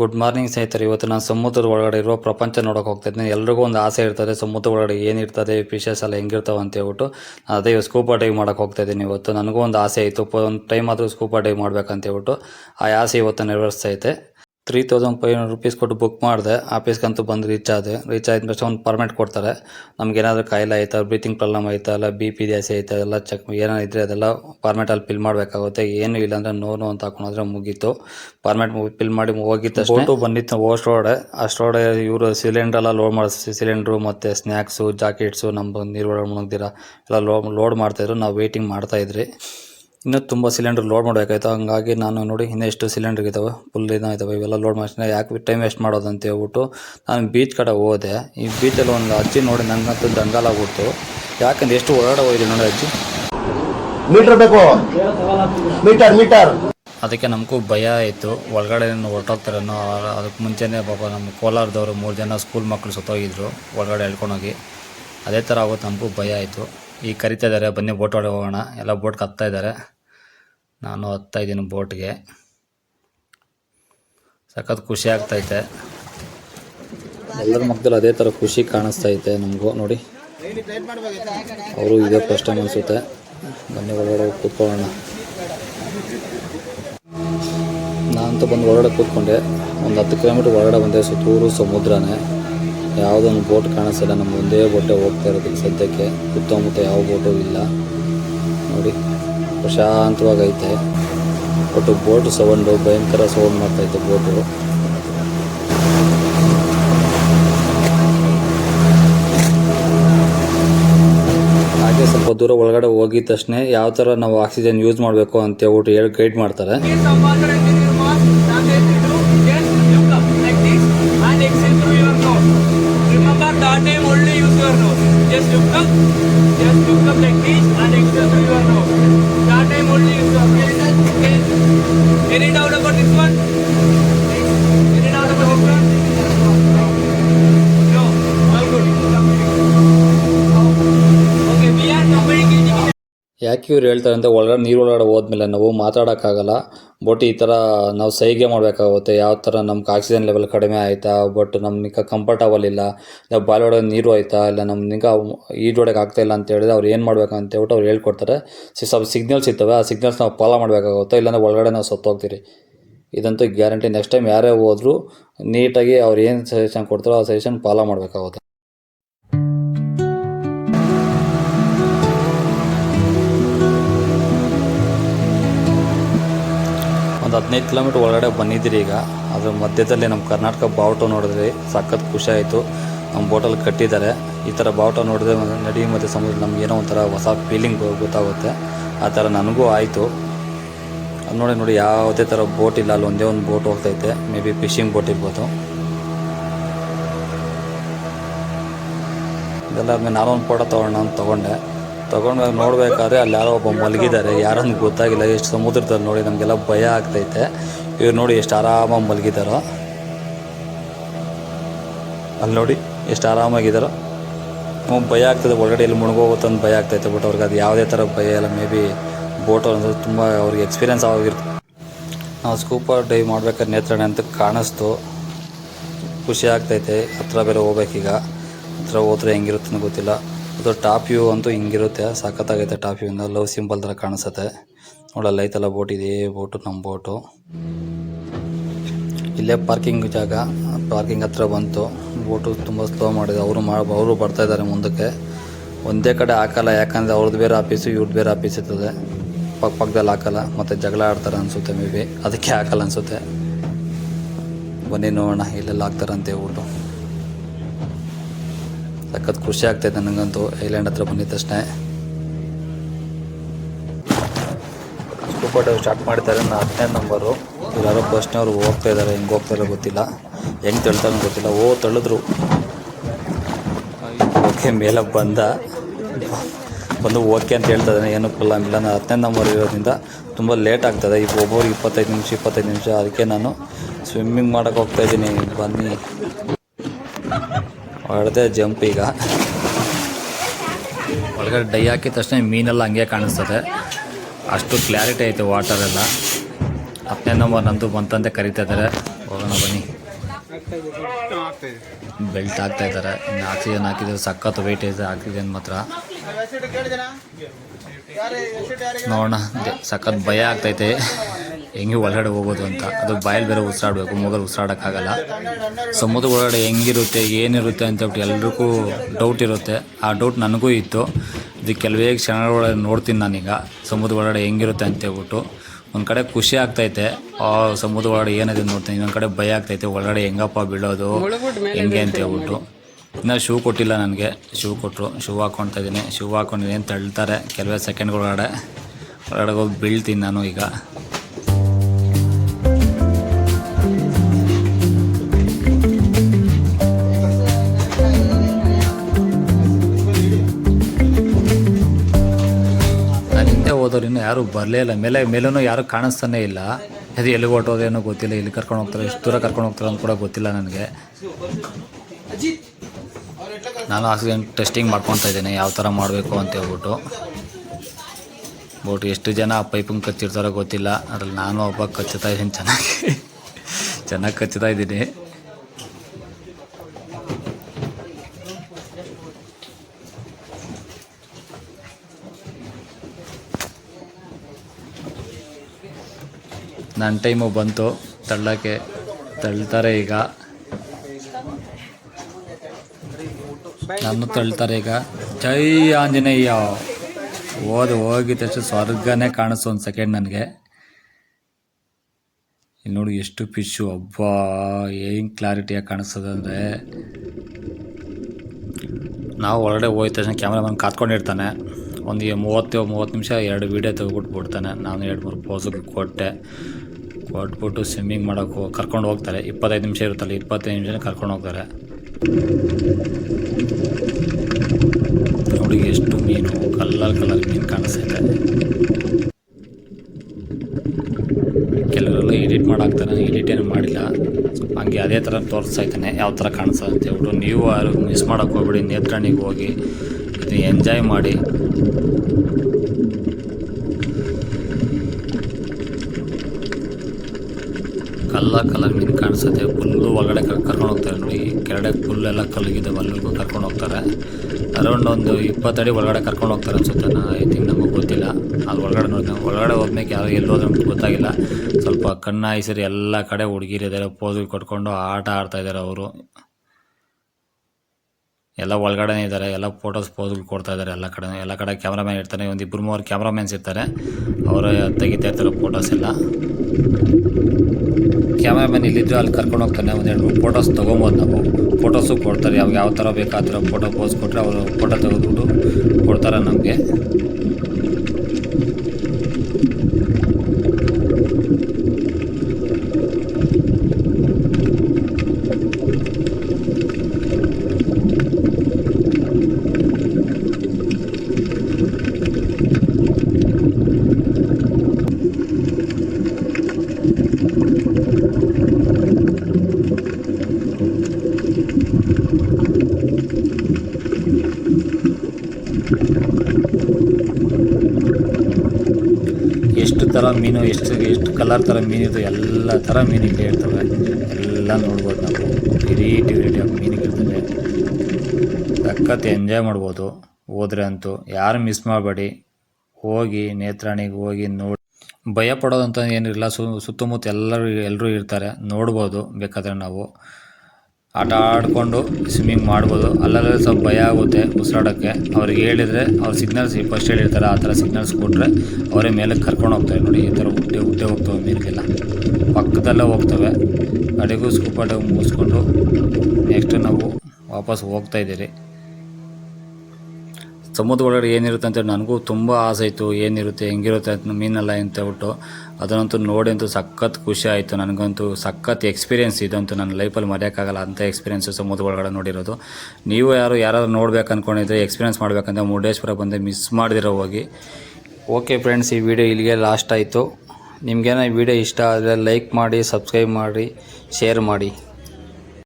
Good morning ಸ್ನೇಹಿತರೆ, ಇವತ್ತು ನಾನು ಸಮುದ್ರದ ಒಳಗಡೆ ಇರುವ ಪ್ರಪಂಚ ನೋಡೋಕೆ ಹೋಗ್ತಾ ಇದ್ದೀನಿ ಎಲ್ರಿಗೂ ಒಂದು ಆಸೆ ಇರ್ತದೆ ಸಮುದ್ರ ಒಳಗಡೆ ಏನಿರ್ತದೆ ಫಿಶಸ್ ಎಲ್ಲ ಹೆಂಗಿರ್ತಾವೆ ಅಂತ ಹೇಳ್ಬಿಟ್ಟು. ಅದೇ ಸ್ಕೂಪಾ ಡೈವ್ ಮಾಡೋಕೆ ಹೋಗ್ತಾ ಇದ್ದೀನಿ ಇವತ್ತು. ನನಗೂ ಒಂದು ಆಸೆ ಇತ್ತು, ಒಂದು ಟೈಮ್ ಆದರೂ ಸ್ಕೂಪಾ ಡೈವ್ ಮಾಡ್ಬೇಕಂತ ಹೇಳ್ಬಿಟ್ಟು. ಆ ಆಸೆ ಇವತ್ತು ನೆರವೇರಿಸ್ತೈತೆ three thousand five hundred rupees ಕೊಟ್ಟು ಬುಕ್ ಮಾಡಿದೆ ಆಫೀಸ್ಗಂತೂ ಬಂದು ರೀಚ್ ಆದೆ. ರೀಚ್ ಆದ ತಕ್ಷಣ ಒಂದು ಪರ್ಮಿಟ್ ಕೊಡ್ತಾರೆ. ನಮಗೇನಾದರೂ ಏನಾದರೂ ಕಾಯಿಲೆ ಆಯ್ತಾ ಬ್ರೀತಿಂಗ್ ಪ್ರಾಬ್ಲಮ್ ಆಯಿತಾ ಇಲ್ಲ ಬಿ ಪಿ ಜಾಸ್ತಿ ಆಯ್ತಾ ಎಲ್ಲ ಚೆಕ್ ಏನಾದ್ರು ಇದ್ದರೆ ಅದೆಲ್ಲ ಅಲ್ಲಿ ಫಿಲ್ ಮಾಡಬೇಕಾಗುತ್ತೆ. ಏನು ಇಲ್ಲ ಅಂದರೆ ನೋ ನೋ ಅಂತ ಹಾಕೊಂಡ್ರೆ ಮುಗೀತು. ಫಾರ್ಮೆಟ್ ಫಿಲ್ ಮಾಡಿ ಹೋಗಿದ ತಕ್ಷಣ ಓಸ್ಟ್ ಬಂದಿತ್ತು ಅಷ್ಟರೊಳಗಡೆ ರೋಡೆ ಇವರು ಸಿಲಿಂಡರ್ ಎಲ್ಲ ಲೋಡ್ ಮಾಡಿಸಿ ಸಿಲಿಂಡ್ರು ಮತ್ತು ಸ್ನ್ಯಾಕ್ಸು ಜಾಕೆಟ್ಸು ನಮ್ಮ ನೀರೊಳಗೆ ಮುಳುಗ್ದಿರ ಎಲ್ಲ ಲೋ ಲೋಡ್ ಮಾಡ್ತಾಯಿದ್ರು ನಾವು ವೆಯ್ಟಿಂಗ್ ಮಾಡ್ತಾಯಿದ್ರಿ ಇನ್ನೂ ತುಂಬ ಸಿಲಿಂಡರ್ ಲೋಡ್ ಮಾಡಬೇಕಾಯ್ತು ಹಂಗಾಗಿ ನಾನು ನೋಡಿ ಇನ್ನೂ ಎಷ್ಟು ಸಿಲಿಂಡರ್ ಇದ್ದಾವೆ ಫುಲ್ ಇದಾವೆ ಇದ್ದಾವೆ ಇವೆಲ್ಲ ಲೋಡ್ ಮಾಡಿ ಯಾಕೆ ಟೈಮ್ ವೇಸ್ಟ್ ಮಾಡೋದು ಅಂತ ಹೇಳ್ಬಿಟ್ಟು ನಾನು ಬೀಚ್ ಕಡೆ ಹೋದೆ. ಈ ಬೀಚಲ್ಲಿ ಒಂದು ಅಜ್ಜಿ ನೋಡಿ ನನಗಂತೂ ದಂಗಾಲಾಗ್ಬಿಡ್ತು ಯಾಕಂದ್ರೆ ಎಷ್ಟು ಓಡಾಡ ಹೋಗಿದ್ದೀನಿ ನೋಡಿ ಅಜ್ಜಿ. ಮೀಟರ್ ಬೇಕು. ಮೀಟರ್ ಮೀಟರ್ ಅದಕ್ಕೆ ನಮಗೂ ಭಯ ಆಯಿತು. ಒಳಗಡೆ ಹೊರಟೋಗ್ತಾರೇನೋ ಅದಕ್ಕೆ ಮುಂಚೆನೇ ಪಾಪ ನಮ್ಮ ಕೋಲಾರದವರು ಮೂರು ಜನ ಸ್ಕೂಲ್ ಮಕ್ಕಳು ಸತ್ತೋಗಿದ್ರು ಒಳಗಡೆ ಹೇಳ್ಕೊಂಡೋಗಿ ಅದೇ ಥರ ಆಗುತ್ತೆ ನಮಗೂ ಭಯ ಆಯಿತು. ಈಗ ಕರಿತಾ ಇದ್ದಾರೆ ಬನ್ನಿ ಬೋಟ್ ಹೊಡೆ ಹೋಗೋಣ. ಎಲ್ಲ ಬೋಟ್ ಕತ್ತಾ ಇದ್ದಾರೆ ನಾನು ಹತ್ತಾ ಇದ್ದೀನಿ ಬೋಟ್ಗೆ. ಸಖತ್ ಖುಷಿ ಆಗ್ತೈತೆ. ಎಲ್ಲರ ಮಕ್ಕಳು ಅದೇ ಥರ ಖುಷಿ ಕಾಣಿಸ್ತೈತೆ ನಮಗೂ, ನೋಡಿ. ಅವರು ಇದೇ ಫಸ್ಟ್ ಟೈಮ್ ಅನಿಸುತ್ತೆ. ಬನ್ನಿ ಒಳಗಡೆ ಕೂತ್ಕೊಳ್ಳೋಣ. ನಾನಂತೂ ಬಂದು ಒಳಗಡೆ ಕೂತ್ಕೊಂಡೆ. ಒಂದು ಹತ್ತು ಕಿಲೋಮೀಟ್ರ್ ಒಳಗಡೆ ಬಂದೆ, ಸುತ್ತೂರು ಸಮುದ್ರನೇ. ಯಾವುದೊಂದು ಬೋಟ್ ಕಾಣಿಸ್ತಿಲ್ಲ ನಮ್ಮ ಒಂದೇ ಬೋಟೆ ಹೋಗ್ತಾ ಇರೋದಕ್ಕೆ ಸದ್ಯಕ್ಕೆ. ಸುತ್ತಮುತ್ತ ಯಾವ ಬೋಟು ಇಲ್ಲ. ನೋಡಿ. ಪ್ರಶಾಂತವಾಗೈತೆ. ಒಟ್ಟು ಬೋಟು ಸೌಂಡು, ಭಯಂಕರ ಸೌಂಡ್ ಮಾಡ್ತೈತೆ ಬೋಟು. ಹಾಗೆ ಸ್ವಲ್ಪ ದೂರ ಒಳಗಡೆ ಹೋಗಿದ ತಕ್ಷಣ ಯಾವ ಥರ ನಾವು ಆಕ್ಸಿಜನ್ ಯೂಸ್ ಮಾಡಬೇಕು ಅಂತ ಹೇಳ್ಬಿಟ್ಟು ಹೇಳಿ ಗೈಡ್ ಮಾಡ್ತಾರೆ. Just look up. ಯಾಕೆ ಇವ್ರು ಹೇಳ್ತಾರೆ ಅಂದರೆ ಒಳಗಡೆ ನೀರು ಒಳಗಡೆ ಹೋದ್ಮೇಲೆ ನಾವು ಮಾತಾಡೋಕ್ಕಾಗಲ್ಲ ಬಟ್ ಈ ಥರ ನಾವು ಸೈಗೆ ಮಾಡಬೇಕಾಗುತ್ತೆ. ಯಾವ ಥರ ನಮ್ಗೆ ಆಕ್ಸಿಜನ್ ಲೆವೆಲ್ ಕಡಿಮೆ ಆಯಿತಾ ಬಟ್ ನಮ್ಗೆ ಕಂಫರ್ಟಬಲ್ ಇಲ್ಲ ನಾವು ಬಾಯಿ ಒಳಗಡೆ ನೀರು ಆಯಿತಾ ಇಲ್ಲ ನಮ್ಗೆ ಈಜೊಡೆಗೆ ಆಗ್ತಾ ಇಲ್ಲ ಅಂತ ಹೇಳಿದ್ರೆ ಅವ್ರು ಏನು ಮಾಡ್ಬೇಕು ಅಂತ ಹೇಳ್ಬಿಟ್ಟು ಅವ್ರು ಹೇಳ್ಕೊಡ್ತಾರೆ. ಸ್ವಲ್ಪ ಸಿಗ್ನಲ್ಸ್ ಇರ್ತವೆ ಆ ಸಿಗ್ನಲ್ಸ್ ನಾವು ಫಾಲೋ ಮಾಡಬೇಕಾಗುತ್ತೆ. ಇಲ್ಲಾಂದ್ರೆ ಒಳಗಡೆ ನಾವು ಸತ್ತೋಗ್ತೀರಿ. ಇದಂತೂ ಗ್ಯಾರಂಟಿ ನೆಕ್ಸ್ಟ್ ಟೈಮ್ ಯಾರೇ ಹೋದರೂ ನೀಟಾಗಿ ಅವ್ರು ಏನು ಸಜೆಷನ್ ಕೊಡ್ತಾರೋ ಆ ಸಜೆಷನ್ ಫಾಲೋ ಮಾಡಬೇಕಾಗುತ್ತೆ. ಒಂದು ಹದಿನೈದು ಕಿಲೋಮೀಟ್ರ್ ಒಳಗಡೆ ಬಂದಿದ್ದೀರಿ ಈಗ. ಅದ್ರ ಮಧ್ಯದಲ್ಲಿ ನಮ್ಮ ಕರ್ನಾಟಕ ಬಾವುಟ ನೋಡಿದ್ರಿ ಸಖತ್ ಖುಷಿ ಆಯಿತು. ನಮ್ಮ ಬೋಟಲ್ಲಿ ಕಟ್ಟಿದ್ದಾರೆ. ಈ ಥರ ಬಾವುಟ ನೋಡಿದ್ರೆ ನಡಿ ಮತ್ತು ಸಮುದ್ರ ನಮ್ಗೆ ಏನೋ ಒಂಥರ ಹೊಸ ಫೀಲಿಂಗ್ ಗೊತ್ತಾಗುತ್ತೆ. ಆ ಥರ ನನಗೂ ಆಯಿತು. ಅದು ನೋಡಿ ನೋಡಿ ಯಾವುದೇ ಥರ ಬೋಟ್ ಇಲ್ಲ, ಅಲ್ಲಿ ಒಂದೇ ಒಂದು ಬೋಟ್ ಹೋಗ್ತೈತೆ. ಮೇ ಬಿ ಫಿಶಿಂಗ್ ಬೋಟ್ ಇರ್ಬೋದು. ಇದೆಲ್ಲ ನಾನು ಫೋಟೋ ತೊಗೊಳ್ಳೋಣ ಅಂತ ತೊಗೊಂಡೆ. ತೊಗೊಂಡಾಗ ನೋಡಬೇಕಾದ್ರೆ ಅಲ್ಲಿ ಯಾರೋ ಒಬ್ಬ ಮಲಗಿದ್ದಾರೆ. ಯಾರೊಂದು ಗೊತ್ತಾಗಿಲ್ಲ. ಎಷ್ಟು ಸಮುದ್ರದಲ್ಲಿ ನೋಡಿ ನಮಗೆಲ್ಲ ಭಯ ಆಗ್ತೈತೆ. ಇವ್ರು ನೋಡಿ ಎಷ್ಟು ಆರಾಮಾಗಿ ಮಲಗಿದಾರೋ ಅಲ್ಲಿ ನೋಡಿ ಎಷ್ಟು ಆರಾಮಾಗಿದ್ದಾರೋ. ನಮಗೆ ಭಯ ಆಗ್ತದೆ. ಒಳಗಡೆ ಇಲ್ಲಿ ಮುಳುಗೋಗುತ್ತೆ ಭಯ ಆಗ್ತೈತೆ. ಬಟ್ ಅವ್ರಿಗೆ ಅದು ಯಾವುದೇ ಥರ ಭಯ ಇಲ್ಲ. ಮೇ ಬಿ ಬೋಟ್ ಅಂದರೆ ತುಂಬ ಅವ್ರಿಗೆ ಎಕ್ಸ್ಪೀರಿಯನ್ಸ್ ಆಗಿರುತ್ತೆ. ನಾವು ಸ್ಕೂಪರ್ ಡೈವ್ ಮಾಡ್ಬೇಕಾದ್ರೆ ನೇತ್ರಣೆ ಅಂತ ಕಾಣಿಸ್ತು. ಖುಷಿ ಆಗ್ತೈತೆ. ಹತ್ರ ಬೇರೆ ಹೋಗ್ಬೇಕೀಗ. ಹತ್ರ ಹೋದ್ರೆ ಹೆಂಗಿರುತ್ತೆ ಗೊತ್ತಿಲ್ಲ. ಅದು ಟಾಪ್ ವ್ಯೂ ಅಂತೂ ಹಿಂಗಿರುತ್ತೆ, ಸಖತ್ತಾಗೈತೆ ಟಾಪ್ ವ್ಯೂ ಇಂದ. ಲವ್ ಸಿಂಬಲ್ ಥರ ಕಾಣಿಸುತ್ತೆ. ನೋಡಲ್ಲ ಐತಲ್ಲ ಬೋಟ್, ಇದೆ ಬೋಟು, ನಮ್ಮ ಬೋಟು. ಇಲ್ಲೇ ಪಾರ್ಕಿಂಗ್ ಜಾಗ ಪಾರ್ಕಿಂಗ್ ಹತ್ರ ಬಂತು. ಬೋಟು ತುಂಬ ಸ್ಲೋ ಮಾಡಿದೆ. ಅವರು ಅವರು ಬರ್ತಾ ಇದ್ದಾರೆ ಮುಂದಕ್ಕೆ. ಒಂದೇ ಕಡೆ ಹಾಕಲ್ಲ, ಯಾಕಂದರೆ ಅವ್ರದ್ದು ಬೇರೆ ಆಫೀಸು ಇವ್ರದ್ದು ಬೇರೆ ಆಫೀಸ್ ಇರ್ತದೆ. ಪಕ್ಕ ಪಕ್ಕದಲ್ಲಿ ಹಾಕಲ್ಲ, ಮತ್ತು ಜಗಳ ಆಡ್ತಾರೆ ಅನಿಸುತ್ತೆ ಮೇ ಬಿ ಅದಕ್ಕೆ ಹಾಕಲ್ಲ ಅನಿಸುತ್ತೆ. ಬನ್ನಿ ನೋಡೋಣ, ಇಲ್ಲೆಲ್ಲ ಹಾಕ್ತಾರಂತೆ ಊಟ ಸಖತ್ ಖುಷಿ ಆಗ್ತೈತೆ ನನಗಂತೂ ಐಲ್ಯಾಂಡ್ ಹತ್ರ ಬಂದಿದ್ದ ತಕ್ಷಣ. ಸ್ಕೂಬಾ ಡೈವ್ ಸ್ಟಾರ್ಟ್ ಮಾಡಿದ್ದಾರೆ ನನ್ನ ಹದಿನೈದು ನಂಬರು ಯಾರೋ ಬಸ್ನವರು ಹೋಗ್ತಾ ಇದ್ದಾರೆ ಹೆಂಗೆ ಹೋಗ್ತಾರೋ ಗೊತ್ತಿಲ್ಲ. ಹೆಂಗೆ ತಳ್ತಾನೋ ಗೊತ್ತಿಲ್ಲ ಓ ತಳ್ಳಿದ್ರು. ಓಕೆ ಮೇಲೆ ಬಂದ. ಬಂದು ಓಕೆ ಅಂತ ಹೇಳ್ತಾ ಇದ್ದಾನೆ ಏನೂ ಪ್ರಾಬ್ಲಮ್ ಇಲ್ಲ. ನಾನು ಹತ್ತನೇ ನಂಬರ್ ಇರೋದ್ರಿಂದ ತುಂಬ ಲೇಟ್ ಆಗ್ತದೆ. ಈಗ ಒಬ್ಬೊಬ್ರು ಇಪ್ಪತ್ತೈದು ನಿಮಿಷ ಇಪ್ಪತ್ತೈದು ನಿಮಿಷ ಅದಕ್ಕೆ ನಾನು ಸ್ವಿಮ್ಮಿಂಗ್ ಮಾಡೋಕೆ ಹೋಗ್ತಾ ಇದ್ದೀನಿ. ಬನ್ನಿ. ಹೊಡೆದೆ ಜಂಪ್ ಈಗ. ಒಳಗಡೆ ಡೈ ಹಾಕಿದ ತಕ್ಷಣ ಮೀನೆಲ್ಲ ಹಂಗೆ ಕಾಣಿಸ್ತದೆ. ಅಷ್ಟು ಕ್ಲಾರಿಟಿ ಐತೆ ವಾಟರೆಲ್ಲ ಹತ್ತನೇ ನಂಬರ್ ನಂದು ಬಂತಂತೆ ಕರಿತಾ ಇದ್ದಾರೆ. ಹೋಗೋಣ ಬನ್ನಿ. ಬೆಲ್ಟ್ ಹಾಕ್ತಾ ಇದ್ದಾರೆ. ಇನ್ನು ಆಕ್ಸಿಜನ್ ಹಾಕಿದ್ರೆ ಸಖತ್ ವೆಯ್ಟ್ ಇದೆ ಆಕ್ಸಿಜನ್ ಮಾತ್ರ. ನೋಡೋಣ. ಸಖತ್ ಭಯ ಆಗ್ತೈತೆ. ಹೆಂಗೆ ಒಳಗಡೆ ಹೋಗೋದು ಅಂತ. ಅದು ಬಾಯಲ್ಲಿ ಬೇರೆ ಉಸಿರಾಡಬೇಕು ಮೊಗಲ್ ಉಸಿರಾಡೋಕ್ಕಾಗಲ್ಲ ಸಮುದ್ರ ಒಳಗಡೆ ಹೆಂಗಿರುತ್ತೆ, ಏನಿರುತ್ತೆ ಅಂತ ಹೇಳ್ಬಿಟ್ಟು ಎಲ್ರಿಗೂ ಡೌಟ್ ಇರುತ್ತೆ. ಆ ಡೌಟ್ ನನಗೂ ಇತ್ತು. ಇದು ಕೆಲವೇ ಕ್ಷಣಗಳೊಳಗೆ ನೋಡ್ತೀನಿ ನಾನೀಗ. ಸಮುದ್ರ ಒಳಗಡೆ ಹೆಂಗಿರುತ್ತೆ ಅಂತ ಹೇಳ್ಬಿಟ್ಟು. ಒಂದು ಕಡೆ ಖುಷಿ ಆಗ್ತೈತೆ. ಆ ಸಮುದ್ರ ಒಳಗಡೆ ಏನಿದೆ ನೋಡ್ತೀನಿ. ಇನ್ನೊಂದು ಕಡೆ ಭಯ ಆಗ್ತೈತೆ. ಒಳಗಡೆ ಹೆಂಗಪ್ಪ ಬೀಳೋದು, ಹೆಂಗೆ ಅಂತ ಹೇಳ್ಬಿಟ್ಟು. ಇನ್ನೂ ಶೂ ಕೊಟ್ಟಿಲ್ಲ ನನಗೆ. ಶೂ ಕೊಟ್ಟರು ಶೂ ಹಾಕ್ಕೊಳ್ತಾ ಇದ್ದೀನಿ ಶೂ ಹಾಕ್ಕೊಂಡಿದ್ದೀನಿ ತಳ್ತಾರೆ. ಕೆಲವೇ ಸೆಕೆಂಡ್ಗಳೊಳಗಡೆ ಒಳಗಡೆ ಹೋಗಿ ಬೀಳ್ತೀನಿ ನಾನು ಈಗ. ಯಾರೂ ಬರಲೇ ಇಲ್ಲ. ಮೇಲೆ ಮೇಲೂ ಯಾರು ಕಾಣಿಸ್ತಾನೆ ಇಲ್ಲ. ಅದು ಎಲ್ಲಿ ಹೊಟ್ಟೋದೇನೋ ಗೊತ್ತಿಲ್ಲ. ಎಲ್ಲಿ ಕರ್ಕೊಂಡು ಹೋಗ್ತಾರೆ, ಎಷ್ಟು ದೂರ ಕರ್ಕೊಂಡು ಹೋಗ್ತಾರೆ ಅಂತ ಕೂಡ ಗೊತ್ತಿಲ್ಲ ನನಗೆ. ನಾನು ಆಕ್ಸಿಜನ್ ಟೆಸ್ಟಿಂಗ್ ಮಾಡ್ಕೊತಾ ಇದ್ದೀನಿ. ಯಾವ ಥರ ಮಾಡಬೇಕು ಅಂತ ಹೇಳ್ಬಿಟ್ಟು. ಬೋಟ್ ಎಷ್ಟು ಜನ ಆ ಪೈಪನ್ನು ಕಚ್ಚಿರ್ತಾರೋ ಗೊತ್ತಿಲ್ಲ. ಅದ್ರಲ್ಲಿ ನಾನು ಒಬ್ಬ ಕಚ್ಚುತ್ತಾ ಇದ್ದೀನಿ, ಚೆನ್ನಾಗಿ. ಚೆನ್ನಾಗಿ ಕಚ್ಚುತ್ತಾ ಇದ್ದೀನಿ. ನನ್ನ ಟೈಮು ಬಂತು. ತಳ್ಳೋಕ್ಕೆ ತಳ್ತಾರೆ ಈಗ. ನಾನು ತಳ್ತಾರೆ ಈಗ. ಜೈ ಆಂಜನೇಯ. ಓದು ಹೋಗಿದ ತಕ್ಷಣ ಸ್ವರ್ಗನೇ ಕಾಣಿಸ್ತು ಒಂದು ಸೆಕೆಂಡ್ ನನಗೆ. ಇಲ್ಲಿ ನೋಡಿ ಎಷ್ಟು ಫಿಶ್ಶು ಅಬ್ಬಾ, ಏನು ಕ್ಲಾರಿಟಿಯಾಗಿ ಕಾಣಿಸ್ತದೆ ಅಂದರೆ. ನಾವು ಒಳಗಡೆ ಹೋಗಿದ ತಕ್ಷಣ ಕ್ಯಾಮ್ರಾಮನ್ ಕಾತ್ಕೊಂಡಿರ್ತಾನೆ. ಒಂದು ಮೂವತ್ತು ಮೂವತ್ತು ನಿಮಿಷ ಎರಡು ವೀಡಿಯೋ ತೆಗೆದ್ಬಿಟ್ಟು ಬಿಡ್ತಾನೆ ನಾನು ಎರಡು ಮೂರು ಪೋಸಿಗೆ ಕೊಟ್ಟೆ. ಕೊಟ್ಬಿಟ್ಟು ಸ್ವಿಮ್ಮಿಂಗ್ ಮಾಡೋಕೆ ಕರ್ಕೊಂಡು ಹೋಗ್ತಾರೆ. ಇಪ್ಪತ್ತೈದು ನಿಮಿಷ ಇರುತ್ತಲ್ಲ, ಇಪ್ಪತ್ತೈದು ನಿಮಿಷ ಕರ್ಕೊಂಡು ಹೋಗ್ತಾರೆ. ನೋಡಿ ಎಷ್ಟು ಮೀನು ಕಲ್ಲರ್ ಕಲರ್ ಮೀನು ಕಾಣಿಸ್ತೈತೆ. ಕೆಲವರೆಲ್ಲ ಎಡಿಟ್ ಮಾಡಾಕ್ತಾರೆ ಎಡಿಟ್ ಏನು ಮಾಡಿಲ್ಲ. ಹಂಗೆ ಅದೇ ಥರ ತೋರಿಸ್ತಾ ಯಾವ ಥರ ಕಾಣಿಸ್ತದೆ ಅಂತ ಹೇಳ್ಬಿಟ್ಟು ನೀವು ಯಾರು ಮಿಸ್ ಮಾಡೋಕ್ಕೆ ಹೋಗ್ಬಿಡಿ, ನೇತ್ರಾಣಿಗೆ ಹೋಗಿ ಎಂಜಾಯ್ ಮಾಡಿ. ಕಲ್ಲ ಕಲರ್ ಕಾಣಿಸುತ್ತೆ. ಫುಲ್ಲು ಒಳಗಡೆ ಕರ್- ಕರ್ಕೊಂಡು ಹೋಗ್ತಾರೆ ನೋಡಿ. ಕೆಳಗಡೆ ಫುಲ್ ಎಲ್ಲ ಕಲ್ಲಿಗಿದೆ ಅಲ್ಲಿಗೂ ಕರ್ಕೊಂಡು ಹೋಗ್ತಾರೆ. ಅರೌಂಡ್ ಒಂದು ಇಪ್ಪತ್ತಡಿ ಒಳಗಡೆ ಕರ್ಕೊಂಡು ಹೋಗ್ತಾರೆ ಅನ್ಸುತ್ತೆ ನಾ, ಐ ತಿಂಕ್ ನಮಗೆ ಗೊತ್ತಿಲ್ಲ. ಅದು ಒಳಗಡೆ ನೋಡಿ ಒಳಗಡೆ ಹೋದ್ಮೇಲೆ ಯಾರು ಎಲ್ಲೋದ್ರೆ ನಮ್ಗೆ ಗೊತ್ತಾಗಿಲ್ಲ. ಸ್ವಲ್ಪ ಕಣ್ಣಾಯಿಸಿರಿ ಎಲ್ಲ ಕಡೆ ಹುಡುಗಿರಿದ್ದಾರೆ ಪೋಸ್ ಕೊಟ್ಕೊಂಡು ಆಟ ಆಡ್ತಾ ಇದ್ದಾರೆ ಅವರು. ಎಲ್ಲ ಒಳಗಡೆನೇ ಇದ್ದಾರೆ, ಎಲ್ಲ ಫೋಟೋಸ್ ಪೋಸ್ಗಳು ಕೊಡ್ತಾ ಇದ್ದಾರೆ ಎಲ್ಲ ಕಡೆ. ಎಲ್ಲ ಕಡೆ ಕ್ಯಾಮ್ರಾಮ್ಯಾನ್ ಇರ್ತಾನೆ, ಒಂದು ಇಬ್ಬರು ಮೂವರು ಕ್ಯಾಮ್ರಾಮ್ಯಾನ್ಸ್ ಇರ್ತಾರೆ. ಅವರು ತೆಗಿತಾ ಇರ್ತಾರೆ ಫೋಟೋಸ್ ಎಲ್ಲ. ಕ್ಯಾಮ್ರಾಮ್ಯಾನ್ ಇಲ್ಲಿದ್ರೆ ಅಲ್ಲಿ ಕರ್ಕೊಂಡು ಹೋಗ್ತಾನೆ. ಒಂದು ಎರಡು ಮೂರು ಫೋಟೋಸ್ ತೊಗೊಬೋದು ನಾವು. ಫೋಟೋಸು ಕೊಡ್ತಾರೆ. ಯಾವ ಯಾವ ಥರ ಬೇಕಾದ್ರೆ ಫೋಟೋ ಪೋಸ್ ಕೊಟ್ಟರೆ ಅವರು ಫೋಟೋ ತೆಗೆದ್ಬಿಟ್ಟು ಕೊಡ್ತಾರೆ ನಮಗೆ ಎಷ್ಟು ಥರ ಮೀನು, ಎಷ್ಟು ಎಷ್ಟು ಕಲರ್ ಥರ ಮೀನಿದೆ ಎಲ್ಲ ಥರ ಮೀನು ಇಲ್ಲೇ ಇರ್ತವೆ ಎಲ್ಲ ನೋಡ್ಬೋದು ನಾವು. ವೆರೈಟಿ ವೆರೈಟಿ ಆಫ್ ಮೀನುಗಳಿರ್ತವೆ ಸಖತ್ ಎಂಜಾಯ್ ಮಾಡ್ಬೋದು. ಹೋದ್ರೆ ಅಂತೂ ಯಾರು ಮಿಸ್ ಮಾಡಬೇಡಿ. ಹೋಗಿ ನೇತ್ರಾಣಿಗೆ ಹೋಗಿ ನೋಡಿ. ಭಯ ಪಡೋದಂತ ಏನಿರಲ್ಲ ಸುತ್ತಮುತ್ತ ಎಲ್ಲರೂ ಎಲ್ಲರೂ ಇರ್ತಾರೆ. ನೋಡ್ಬೋದು ಬೇಕಾದರೆ ನಾವು. ಆಟ ಆಡಿಕೊಂಡು ಸ್ವಿಮ್ಮಿಂಗ್ ಮಾಡ್ಬೋದು. ಅಲ್ಲಲ್ಲೇ ಸ್ವಲ್ಪ ಭಯ ಆಗುತ್ತೆ ಉಸಿರಾಡೋಕ್ಕೆ. ಅವ್ರಿಗೆ ಹೇಳಿದರೆ ಅವ್ರು ಸಿಗ್ನಲ್ಸ್ ಫಸ್ಟ್ ಹೇಳಿರ್ತಾರೆ ಆ ಥರ ಸಿಗ್ನಲ್ಸ್ ಕೊಟ್ಟರೆ ಅವರೇ ಮೇಲೆ ಕರ್ಕೊಂಡು ಹೋಗ್ತಾರೆ ನೋಡಿ, ಈ ಥರ ಹುಟ್ಟೆ ಹುಟ್ಟೆ ಹೋಗ್ತವೆ ಮೀನಿಗೆಲ್ಲ ಪಕ್ಕದಲ್ಲೇ ಹೋಗ್ತವೆ. ಅಡಿಗೂ ಸ್ಕೂಪ ಮುಗಿಸ್ಕೊಂಡು ನೆಕ್ಸ್ಟ್ ನಾವು ವಾಪಸ್ ಹೋಗ್ತಾ ಇದ್ದೀರಿ. ಸಮುದ್ರ ಒಳಗಡೆ ಏನಿರುತ್ತೆ ಅಂತ ನನಗೂ ತುಂಬ ಆಸೆ ಇತ್ತು, ಏನಿರುತ್ತೆ, ಹೆಂಗಿರುತ್ತೆ ಅಂತ ಮೀನೆಲ್ಲ ಅಂತ ಹೇಳ್ಬಿಟ್ಟು. ಅದನ್ನಂತೂ ನೋಡಿ ಅಂತೂ ಸಖತ್ ಖುಷಿ ಆಯಿತು. ನನಗಂತೂ ಸಖತ್ ಎಕ್ಸ್ಪೀರಿಯೆನ್ಸ್ ಇದಂತೂ ನನ್ನ ಲೈಫಲ್ಲಿ ಮರೆಯೋಕ್ಕಾಗಲ್ಲ ಅಂಥ ಎಕ್ಸ್ಪೀರಿಯೆನ್ಸು ಸಮುದ್ರ ಒಳಗಡೆ ನೋಡಿರೋದು. ನೀವು ಯಾರು ಯಾರಾದ್ರು ನೋಡ್ಬೇಕು ಅಂದ್ಕೊಂಡಿದ್ರೆ ಎಕ್ಸ್ಪೀರಿಯೆನ್ಸ್ ಮಾಡಬೇಕಂದ್ರೆ ಮುರುಡೇಶ್ವರ ಬಂದು ಮಿಸ್ ಮಾಡಿದಿರೋ ಹೋಗಿ. ಓಕೆ ಫ್ರೆಂಡ್ಸ್ ಈ ವಿಡಿಯೋ ಇಲ್ಲಿಗೆ ಲಾಸ್ಟ್ ಆಯಿತು. ನಿಮಗೇನೋ ಈ ವಿಡಿಯೋ ಇಷ್ಟ ಆದರೆ ಲೈಕ್ ಮಾಡಿ ಸಬ್ಸ್ಕ್ರೈಬ್ ಮಾಡಿ ಶೇರ್ ಮಾಡಿ.